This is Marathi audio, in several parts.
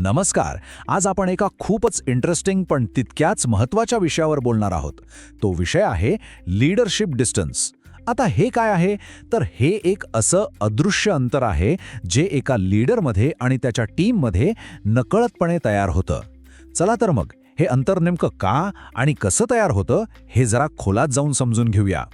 नमस्कार. आज आपण एका खूपच इंटरेस्टिंग पण तितक्याच महत्त्वाच्या विषयावर बोलणार आहोत. तो विषय आहे लीडरशिप डिस्टन्स आता हे काय आहे? तर हे एक असं अदृश्य अंतर आहे जे एका लीडरमध्ये आणि त्याच्या टीममध्ये नकळतपणे तयार होतं. चला तर मग हे अंतर नेमकं का आणि कसं तयार होतं हे जरा खोलात जाऊन समजून घेऊया.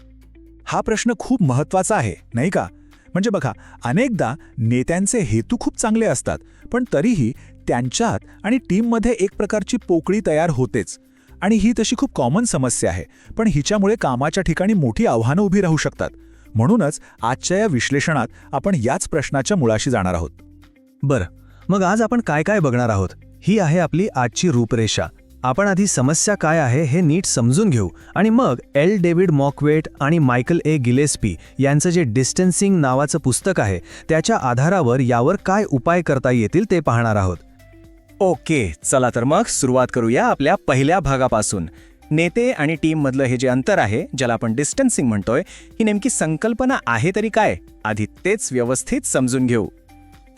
हा प्रश्न खूप महत्त्वाचा आहे नाही का? म्हणजे बघा अनेकदा नेत्यांचे हेतू खूप चांगले असतात पण तरीही त्यांच्यात आणि टीममध्ये एक प्रकारची पोकळी तयार होतेच. आणि ही तशी खूप कॉमन समस्या आहे पण हिच्यामुळे कामाच्या ठिकाणी मोठी आव्हानं उभी राहू शकतात. म्हणूनच आजच्या या विश्लेषणात आपण याच प्रश्नाच्या मुळाशी जाणार आहोत. बरं मग आज आपण काय काय बघणार आहोत? ही आहे आपली आजची रूपरेषा. आपण आधी समस्या काय आहे हे नीट समजून घेऊ. आणि मग एल डेव्हिड मॉकवेट आणि मायकल ए गिलेस्पी यांचं जे डिस्टन्सिंग नावाचं पुस्तक आहे त्याच्या आधारावर यावर काय उपाय करता येतील ते पाहणार आहोत. ओके चला तर मग सुरुवात करूया आपल्या पहिल्या भागापासून. नेते आणि टीममधलं हे जे अंतर आहे ज्याला आपण डिस्टन्सिंग म्हणतोय ही नेमकी संकल्पना आहे तरी काय? आधी तेच व्यवस्थित समजून घेऊ.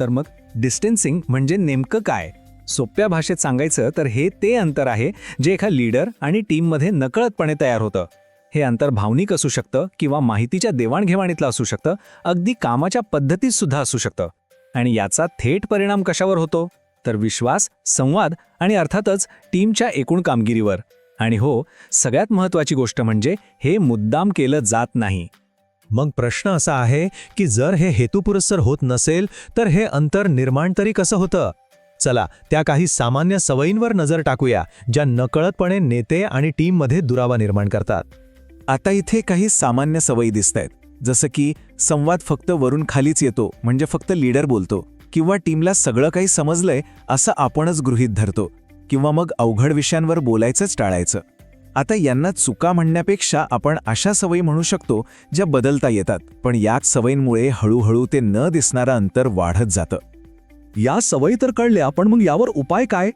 तर मग डिस्टन्सिंग म्हणजे नेमकं काय? सोप्या भाषेत सांगायचं तर हे ते अंतर आहे जे एका लीडर आणि टीममध्ये नकळतपणे तयार होतं. हे अंतर भावनिक असू शकतं किंवा माहितीच्या देवाणघेवाणीतलं असू शकतं अगदी कामाच्या पद्धतीत सुद्धा असू शकतं. आणि याचा थेट परिणाम कशावर होतो? तर विश्वास संवाद आणि अर्थातच टीमच्या एकूण कामगिरीवर. आणि हो सगळ्यात महत्त्वाची गोष्ट म्हणजे हे मुद्दाम केलं जात नाही. मग प्रश्न असा आहे की जर हे हेतुपुरस्सर होत नसेल तर हे अंतर निर्माण तरी कसं होतं? चला त्या काही सामान्य सवयींवर नजर टाकूया ज्या नकळतपणे नेते आणि टीममध्ये दुरावा निर्माण करतात. आता इथे काही सामान्य सवयी दिसत आहेत जसं की संवाद फक्त वरून खालीच येतो म्हणजे फक्त लीडर बोलतो. किंवा टीमला सगळं काही समजलंय असं आपणच गृहीत धरतो. किंवा मग अवघड विषयांवर बोलायचंच टाळायचं. आता यांना चुका म्हणण्यापेक्षा आपण अशा सवयी म्हणू शकतो ज्या बदलता येतात पण याच सवयींमुळे हळूहळू ते न दिसणारं अंतर वाढत जातं. या सवयी तर कळल्या पण मग यावर उपाय काय?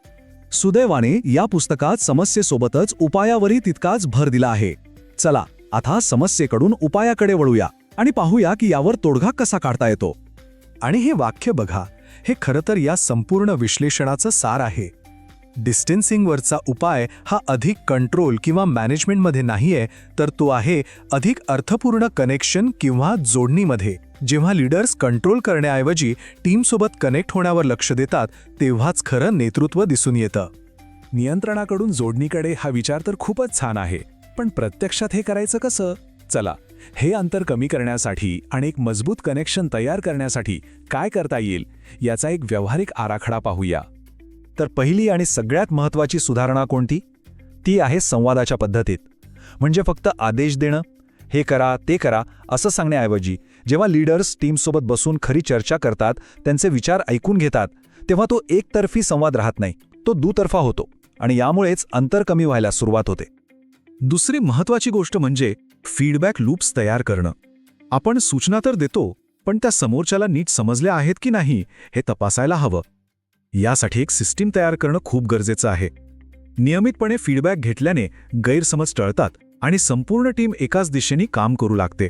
सुदैवाने या पुस्तकात समस्येसोबतच उपायावरही तितकाच भर दिला आहे. चला आता समस्येकडून उपायाकडे वळूया आणि पाहूया की यावर तोडगा कसा काढता येतो. आणि हे वाक्य बघा हे खरं तर या संपूर्ण विश्लेषणाचं सार आहे. डिस्टन्सिंगवरचा उपाय हा अधिक कंट्रोल किंवा मॅनेजमेंटमध्ये नाहीये तर तो आहे अधिक अर्थपूर्ण कनेक्शन किंवा जोडणीमध्ये. जेव्हा लीडर्स कंट्रोल करण्याऐवजी टीमसोबत कनेक्ट होण्यावर लक्ष देतात तेव्हाच खरं नेतृत्व दिसून येतं. नियंत्रणाकडून जोडणीकडे हा विचार तर खूपच छान आहे पण प्रत्यक्षात हे करायचं कसं? चला. हे अंतर कमी करण्यासाठी आणि एक मजबूत कनेक्शन तयार करण्यासाठी काय करता येईल याचा एक व्यावहारिक आराखडा पाहूया. तर पहिली आणि सगळ्यात महत्त्वाची सुधारणा कोणती? ती आहे संवादाच्या पद्धतीत. म्हणजे फक्त आदेश देणं हे करा ते करा असं सांगण्याऐवजी जेव्हा लीडर्स टीमसोबत बसून खरी चर्चा करतात त्यांचे विचार ऐकून घेतात तेव्हा तो एकतर्फी संवाद राहत नाही तो दुतर्फा होतो आणि यामुळेच अंतर कमी व्हायला सुरुवात होते. दुसरी महत्वाची गोष्ट म्हणजे फीडबॅक लूप्स तयार करणं. आपण सूचना तर देतो पण त्या समोरच्याला नीट समजल्या आहेत की नाही हे तपासायला हवं. यासाठी एक सिस्टीम तयार करणं खूप गरजेचं आहे. नियमितपणे फीडबॅक घेतल्याने गैरसमज टळतात आणि संपूर्ण टीम एकाच दिशेने काम करू लागते.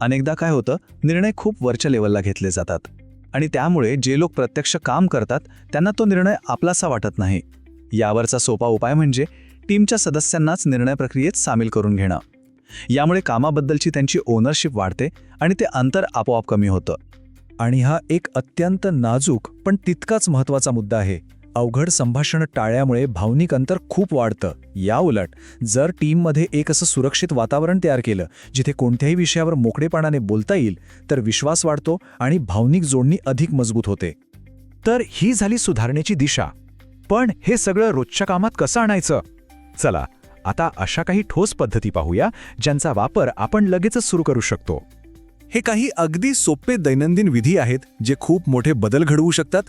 अनेकदा काय होतं निर्णय खूप वरच्या लेवलला घेतले जातात. आणि त्यामुळे जे लोक प्रत्यक्ष काम करतात त्यांना तो निर्णय आपलासा वाटत नाही. यावरचा सोपा उपाय म्हणजे टीमच्या सदस्यांनाच निर्णय प्रक्रियेत सामील करून घेणं. यामुळे कामाबद्दलची त्यांची ओनरशिप वाढते आणि ते अंतर आपोआप कमी होतं. आणि हा एक अत्यंत नाजूक पण तितकाच महत्त्वाचा मुद्दा आहे. अवघड संभाषण टाळल्यामुळे भावनिक अंतर खूप वाढतं. या उलट जर टीममध्ये एक असं सुरक्षित वातावरण तयार केलं जिथे कोणत्याही विषयावर मोकळेपणाने बोलता येईल तर विश्वास वाढतो आणि भावनिक जोडणी अधिक मजबूत होते. तर ही झाली सुधारणेची दिशा. पण हे सगळं रोजच्या कामात कसं आणायचं? चला आता अशा काही ठोस पद्धती पाहूया ज्यांचा वापर आपण लगेचच सुरू करू शकतो. हे काही अगदी सोपे दैनंदिन विधी आहेत जे खूप मोठे बदल घडवू शकतात.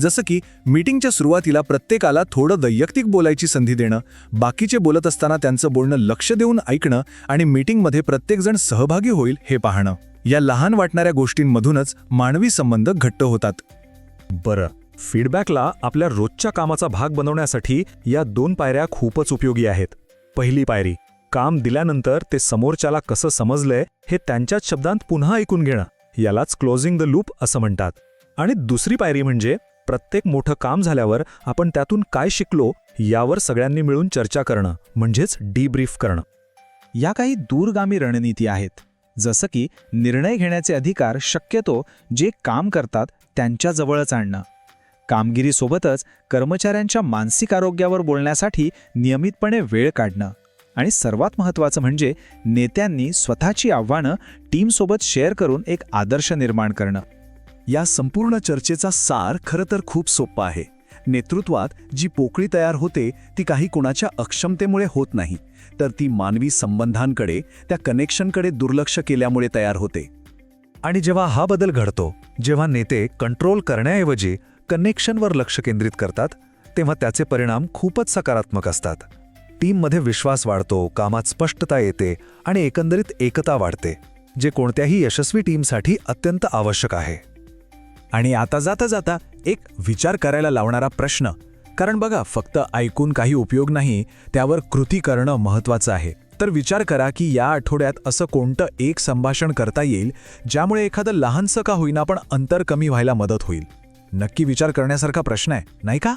जसं की मीटिंगच्या सुरुवातीला प्रत्येकाला थोडं वैयक्तिक बोलायची संधी देणं बाकीचे बोलत असताना त्यांचं बोलणं लक्ष देऊन ऐकणं आणि मीटिंगमध्ये प्रत्येकजण सहभागी होईल हे पाहणं. या लहान वाटणाऱ्या गोष्टींमधूनच मानवी संबंध घट्ट होतात. बरं. फीडबॅकला आपल्या रोजच्या कामाचा भाग बनवण्यासाठी या दोन पायऱ्या खूपच उपयोगी आहेत. पहिली पायरी. काम दिल्यानंतर ते समोरच्याला कसं समजलंय हे त्यांच्याच शब्दांत पुन्हा ऐकून घेणं. यालाच क्लोजिंग द लूप असं म्हणतात. आणि दुसरी पायरी म्हणजे प्रत्येक मोठं काम झाल्यावर आपण त्यातून काय शिकलो यावर सगळ्यांनी मिळून चर्चा करणं म्हणजेच डीब्रीफ करणं. या काही दूरगामी रणनीती आहेत. जसं की निर्णय घेण्याचे अधिकार शक्यतो जे काम करतात त्यांच्याजवळच आणणं. कामगिरीसोबतच कर्मचाऱ्यांच्या मानसिक आरोग्यावर बोलण्यासाठी नियमितपणे वेळ काढणं. आणि सर्वात महत्त्वाचं म्हणजे नेत्यांनी स्वतःची आव्हानं टीमसोबत शेअर करून एक आदर्श निर्माण करणं. या संपूर्ण चर्चेचा सार खरं तर खूप सोपा आहे. नेतृत्वात जी पोकळी तयार होते ती काही कुणाच्या अक्षमतेमुळे होत नाही तर ती मानवी संबंधांकडे त्या कनेक्शनकडे दुर्लक्ष केल्यामुळे तयार होते. आणि जेव्हा हा बदल घडतो जेव्हा नेते कंट्रोल करण्याऐवजी कनेक्शनवर लक्ष केंद्रित करतात तेव्हा त्याचे परिणाम खूपच सकारात्मक असतात. टीममध्ये विश्वास वाढतो कामात स्पष्टता येते आणि एकंदरीत एकता वाढते जे कोणत्याही यशस्वी टीमसाठी अत्यंत आवश्यक आहे. आणि आता जाता जाता एक विचार करायला लावणारा प्रश्न कारण बघा फक्त ऐकून काही उपयोग नाही त्यावर कृती करणं महत्वाचं आहे. तर विचार करा की या आठवड्यात असं कोणतं एक संभाषण करता येईल ज्यामुळे एखादं लहानसं का होईना पण अंतर कमी व्हायला मदत होईल. नक्की विचार करण्यासारखा प्रश्न आहे नाही का?